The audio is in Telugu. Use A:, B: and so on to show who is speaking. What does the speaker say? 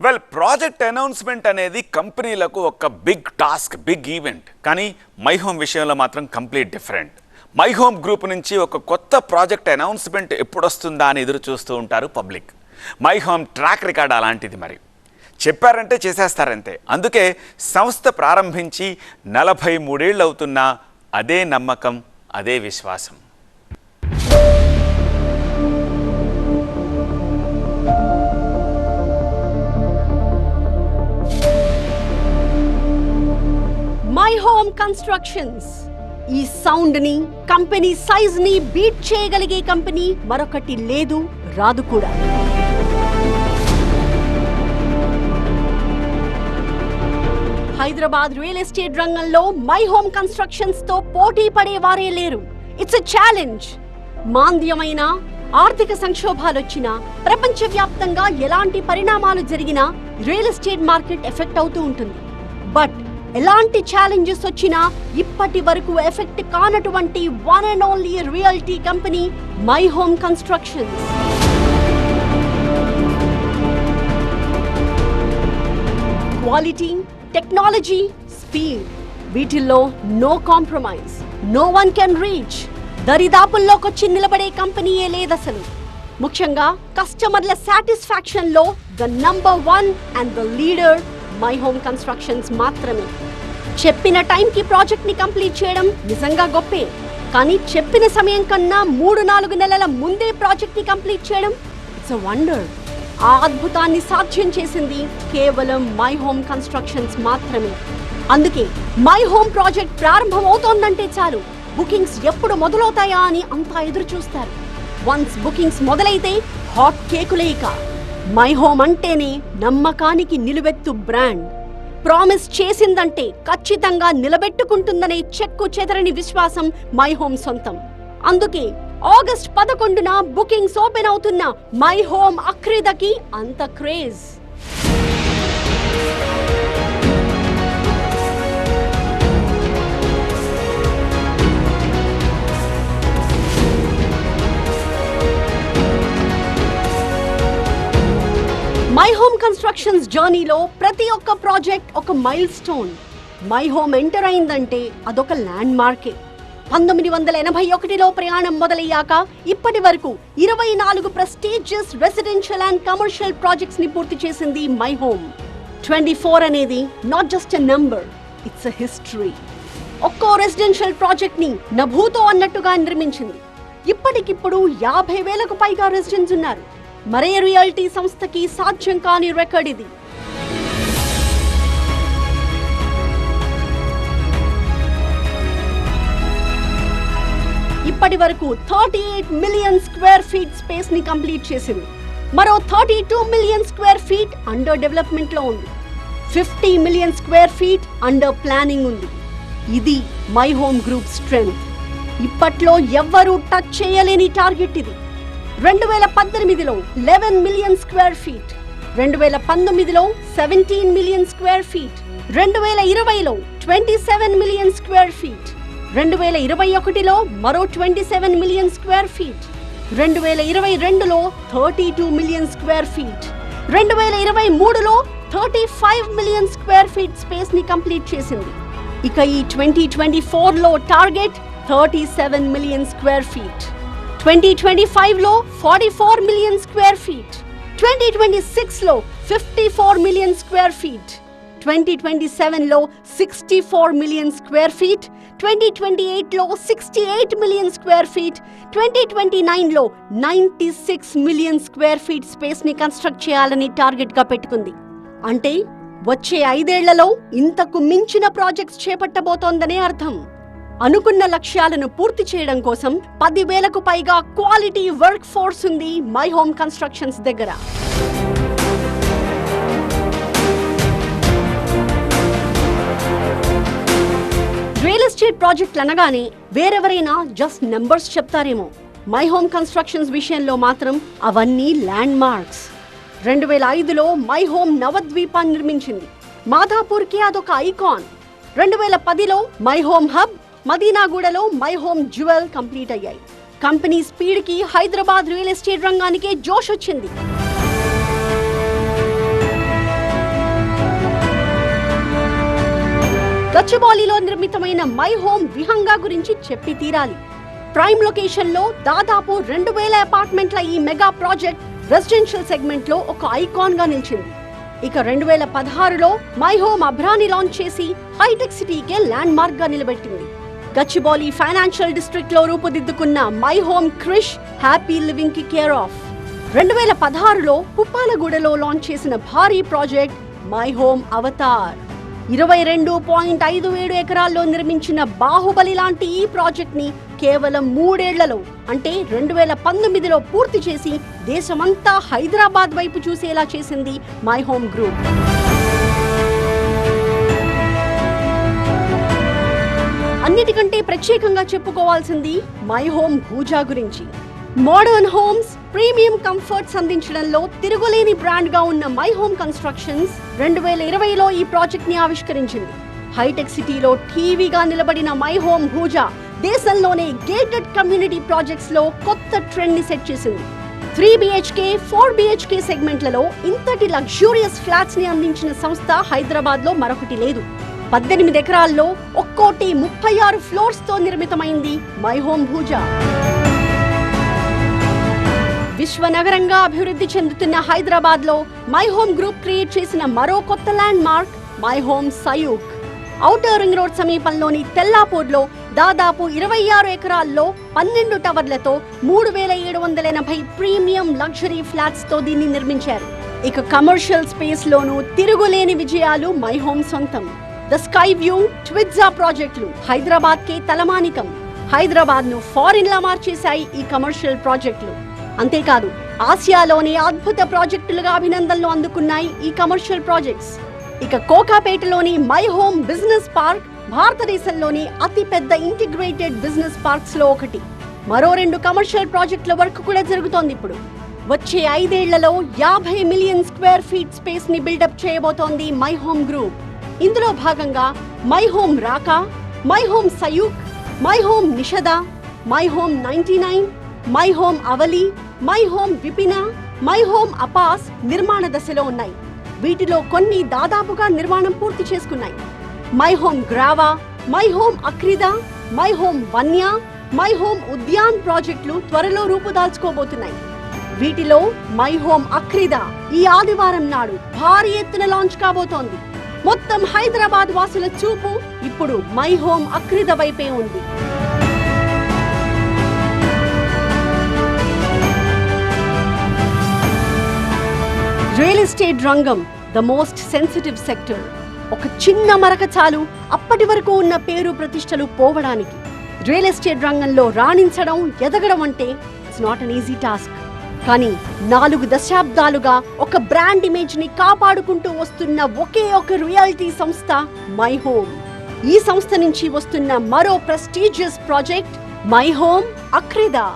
A: వెల్ ప్రాజెక్ట్ అనౌన్స్మెంట్ అనేది కంపెనీలకు ఒక బిగ్ టాస్క్ బిగ్ ఈవెంట్ కానీ మై హోమ్ విషయంలో మాత్రం complete different my home group నుంచి ఒక కొత్త ప్రాజెక్ట్ అనౌన్స్మెంట్ ఎప్పుడొస్తుందా అని ఎదురు చూస్తూ ఉంటారు public my home track record అలాంటిది మరి. చెప్పారంటే చేసేస్తారంతే. అందుకే సంస్థ ప్రారంభించి నలభై మూడేళ్ళు అవుతున్నా అదే నమ్మకం అదే విశ్వాసం.
B: హోమ్ కన్స్ట్రక్షన్స్ ఈ సౌండ్ని కంపెనీ సైజ్ని బీట్ చేయగలిగే కంపెనీ మరొకటి లేదు రాదు కూడా. హైదరాబాద్ రియల్ ఎస్టేట్ రంగంలో మై హోమ్ కన్స్ట్రక్షన్స్తో పోటీ పడే వారే లేరు. ఇట్స్ ఎ ఛాలెంజ్ మాంద్యమైన ఆర్థిక సంక్షోభాలొచ్చినా ప్రపంచవ్యాప్తంగా ఎలాంటి పరిణామాలు జరిగినా రియల్ ఎస్టేట్ మార్కెట్ ఎఫెక్ట్ అవుతూ ఉంటుంది. బట్ ఎలాంటి ఛాలెంజెస్ వచ్చినా ఇప్పటి వరకు ఎఫెక్ట్ కానటువంటి one and only realty company my home constructions quality technology speed వీటిల్లో no compromise no one can reach దరిదాపుల్లోకొచ్చి నిలబడే కంపెనీయే లేదసలు. ముఖ్యంగా కస్టమర్ల సాటిస్ఫాక్షన్లో the number one and the leader my home constructions మాత్రమే. చెప్పిన టైంకి ప్రాజెక్ట్ని కంప్లీట్ చేయడం నిజంగా గొప్పే. కానీ చెప్పిన సమయం కన్నా మూడు నాలుగు నెలల ముందే ప్రాజెక్ట్ని కంప్లీట్ చేయడం ఇట్స్ అ వండర్. ఆ అద్భుతాన్ని సాధ్యం చేసింది కేవలం మై హోమ్ కన్స్ట్రక్షన్స్ మాత్రమే. అందుకే మై హోమ్ ప్రాజెక్ట్ ప్రారంభం అవుతోందంటే చాలు. బుకింగ్స్ ఎప్పుడు మొదలవుతాయా అని అంతా ఎదురు చూస్తారు వన్స్ బుకింగ్స్ మొదలైతే హాట్ కేకులే ఇక. మై హోమ్ అంటేనే నమ్మకానికి నిలువెత్తు బ్రాండ్. ప్రామిస్ చేసిందంటే ఖచ్చితంగా నిలబెట్టుకుంటుందనే చెక్కు చెదరని విశ్వాసం మై హోమ్ సొంతం. అందుకే ఆగస్ట్ పదకొండున బుకింగ్స్ ఓపెన్ అవుతున్న మై హోమ్ అక్రిదకి అంత క్రేజ్. కన్స్ట్రక్షన్స్ జర్నీలో ప్రతి ఒక్క ప్రాజెక్ట్ ఒక milestone my home enter అయిందంటే అదొక ల్యాండ్ మార్కే పంతొమ్మిది వందల ఎనభై ఒకటిలో ప్రయాణం మొదలయ్యాక ఇప్పటి వరకు ఇరవై నాలుగు ప్రెస్టీజియస్ రెసిడెన్షియల్ అండ్ కమర్షియల్ ప్రాజెక్ట్స్ని పూర్తి చేసింది మై హోమ్ ట్వంటీ ఫోర్ అనేది not just a number it's a history ఒక్కో రెసిడెన్షియల్ ప్రాజెక్ట్ని నభూతో అన్నట్టుగా నిర్మించింది. ఇప్పటికిప్పుడు యాభై వేలకు పైగా రెసిడెంట్స్ ఉన్నారు. మరే రియాలిటీ సంస్థకి సాధ్యం కాని రికార్డ్ ఇది. ఇప్పటి వరకు thirty eight million square feet స్పేస్ని complete చేసింది. మరో thirty two million square feet under డెవలప్మెంట్లో ఉంది. Fifty million square feet under planning ఉంది. ఇది మై హోమ్ గ్రూప్ స్ట్రెంగ్త్ ఇప్పట్లో ఎవ్వరూ టచ్ చేయలేని టార్గెట్ ఇది. రెండు వేల పద్దెనిమిదిలో లెవెన్ మిలియన్ స్క్వేర్ ఫీట్ రెండు వేల పంతొమ్మిదిలో సెవెంటీన్ మిలియన్ స్క్వేర్ ఫీట్ రెండు వేల ఇరవైలో twenty seven million square feet రెండు వేల ఇరవై ఒకటిలో మరో twenty seven million square feet రెండు వేల ఇరవై రెండులో thirty two million square feet రెండు వేల ఇరవై మూడులో thirty five million square feet స్పేస్ని complete చేసింది. ఇక ఈ ట్వంటీ ట్వంటీ ఫోర్లో target thirty seven million square feet twenty twenty ఫైవ్లో forty four million square feet. Twenty twenty సిక్స్లో fifty four million square feet. Twenty twenty సెవెన్లో sixty four million square feet. Twenty twenty ఎయిట్లో sixty eight million square feet. Twenty twenty నైన్లో ninety six million square feet స్పేస్ని construct చేయాలని టార్గెట్గా పెట్టుకుంది. అంటే వచ్చే ఐదేళ్ళలో ఇంతకు మించిన ప్రాజెక్ట్స్ చేపట్టబోతోందనే అర్థం. అనుకున్న లక్ష్యాలను పూర్తి చేయడం కోసం పదివేలకు పైగా క్వాలిటీ వర్క్ ఫోర్స్ ఉంది మై హోమ్ కన్స్ట్రక్షన్స్ దగ్గర. రియల్ ఎస్టేట్ ప్రాజెక్టులు అనగానే వేరెవరైనా జస్ట్ నెంబర్స్ చెప్తారేమో. మై హోమ్ కన్స్ట్రక్షన్స్ విషయంలో మాత్రం అవన్నీ ల్యాండ్ మార్క్స్ రెండు వేల ఐదులో మై హోమ్ నవద్వీపాన్ని నిర్మించింది. మాధాపూర్కి అదొక ఐకాన్ రెండు వేల పదిలో మై హోమ్ హబ్ మదీనాగూడలో మై హోమ్ జ్యువెల్ కంప్లీట్ అయ్యాయి. కంపెనీ స్పీడ్కి హైదరాబాద్ రియల్ ఎస్టేట్ రంగానికే జోష్ వచ్చింది. గచ్చిబౌలిలో నిర్మితమైన మై హోమ్ విహంగా గురించి చెప్పి తీరాలి. ప్రైమ్ లొకేషన్లో దాదాపు రెండు వేల అపార్ట్మెంట్ల ఈ మెగా ప్రాజెక్ట్ రెసిడెన్షియల్ సెగ్మెంట్లో ఒక ఐకాన్గా నిలిచింది. ఇక రెండు వేల పదహారులో మై హోమ్ అభ్రాని లాంచ్ చేసి హైటెక్ సిటీకే ల్యాండ్ మార్క్గా నిలబెట్టింది. గచ్చిబౌలి ఫైనాన్షియల్ డిస్ట్రిక్ట్లో రూపుదిద్దుకున్న మై హోమ్ క్రిష్ హ్యాపీ లివింగ్కి కేర్ ఆఫ్. రెండు వేల పదహారులో పుప్పాలగూడలో లాంచ్ చేసిన భారీ ప్రాజెక్ట్ మై హోమ్ అవతార్. ఇరవై రెండు పాయింట్ ఐదు ఏడు ఎకరాల్లో నిర్మించిన బాహుబలి లాంటి ఈ ప్రాజెక్ట్ని కేవలం మూడేళ్ళలో అంటే రెండు వేల పంతొమ్మిదిలో పూర్తి చేసి దేశమంతా హైదరాబాద్ వైపు చూసేలా చేసింది మై హోమ్ గ్రూప్. అన్నిటికంటే ప్రత్యేకంగా చెప్పుకోవాల్సింది మై హోమ్ భూజా గురించి. మోడర్న్ హోమ్స్ ప్రీమియం కంఫర్ట్స్ అందించడంలో తిరుగులేని బ్రాండ్గా ఉన్న మై హోమ్ కన్స్ట్రక్షన్స్ రెండు వేల ఇరవైలో ఈ ప్రాజెక్ట్ని ఆవిష్కరించింది. హైటెక్ సిటీలో టీవీగా నిలబడిన మై హోమ్ భూజా దేశంలోనే గేటెడ్ కమ్యూనిటీ ప్రాజెక్ట్స్లో కొత్త ట్రెండ్ని సెట్ చేసింది త్రీ బిహెచ్కే ఫోర్ బిహెచ్కే సెగ్మెంట్లలో ఇంతటి లగ్జూరియస్ ఫ్లాట్స్ని అందించిన సంస్థ హైదరాబాద్లో మరొకటి లేదు. పద్దెనిమిది ఎకరాల్లో ఒక్కోటి ముప్పై ఆరు ఫ్లోర్స్తో నిర్మితమైంది మై హోమ్ భూజా విశ్వనగరంగా అభివృద్ధి చెందుతున్న హైదరాబాద్లో మై హోమ్ గ్రూప్ క్రియేట్ చేసిన మరో కొత్త landmark my home Sayuk outer ring road సమీపంలోని తెల్లాపూర్లో దాదాపు ఇరవై ఆరు ఎకరాల్లో పన్నెండు టవర్లతో మూడు వేల ఏడు వందల ఎనభై ప్రీమియం లగ్జరీ ఫ్లాట్స్తో దీన్ని నిర్మించారు. ఇక కమర్షియల్ స్పేస్ లోనూ తిరుగులేని విజయాలు మై హోమ్ సొంతం. ద స్కై వ్యూ ట్విట్జా ప్రాజెక్టులు హైదరాబాద్ కే తలమానికం హైదరాబాద్ను ఫారిన్ లా మార్చేశాయి ఈ కమర్షియల్ ప్రాజెక్టులు. అంతేకాదు ఆసియాలోని అద్భుత ప్రాజెక్టులుగా అభినందనలు అందుకున్నాయి ఈ కమర్షియల్ ప్రాజెక్ట్స్. ఇక కోకాపేటలోని మై హోమ్ బిజినెస్ పార్క్ భారతదేశంలోని అతి పెద్ద ఇంటిగ్రేటెడ్ బిజినెస్ పార్క్స్లో ఒకటి. మరో రెండు కమర్షియల్ ప్రాజెక్టుల వర్క్ కూడా జరుగుతోంది ఇప్పుడు. వచ్చే ఐదేళ్ళలో యాభై మిలియన్ స్క్వేర్ ఫీట్ స్పేస్ని బిల్డప్ చేయబోతోంది మై హోమ్ గ్రూప్. ఇందులో భాగంగా my home Raka my home Sayuk my home Nishada my home ninety nine my home Avali my home Vipina my home Apas నిర్మాణ దశలో ఉన్నాయి వీటిలో కొన్ని దాదాపుగా నిర్మాణం పూర్తి చేసుకున్నాయి my home Grava my home Akrida my home Vanya my home Udyan ప్రాజెక్టులు త్వరలో రూపుదాల్చుకోబోతున్నాయి వీటిలో మై హోమ్ అక్రిదా ఈ ఆదివారం నాడు భారీ ఎత్తున లాంచ్ కాబోతోంది మొత్తం హైదరాబాద్ వాసుల చూపు ఇప్పుడు మై హోమ్ అక్రిద వైపే ఉంది. రియల్ ఎస్టేట్ రంగం ద మోస్ట్ సెన్సిటివ్ సెక్టర్. ఒక చిన్న మరక చాలు అప్పటి వరకు ఉన్న పేరు ప్రతిష్టలు పోవడానికి. రియల్ ఎస్టేట్ రంగంలో రాణించడం ఎదగడం అంటే it's not an easy task కానీ నాలుగు దశాబ్దాలుగా ఒక బ్రాండ్ ఇమేజ్ని కాపాడుకుంటూ వస్తున్న ఒకే ఒక రియాలిటీ సంస్థ మై హోమ్. ఈ సంస్థ నుంచి వస్తున్న మరో prestigious project my home Akrida.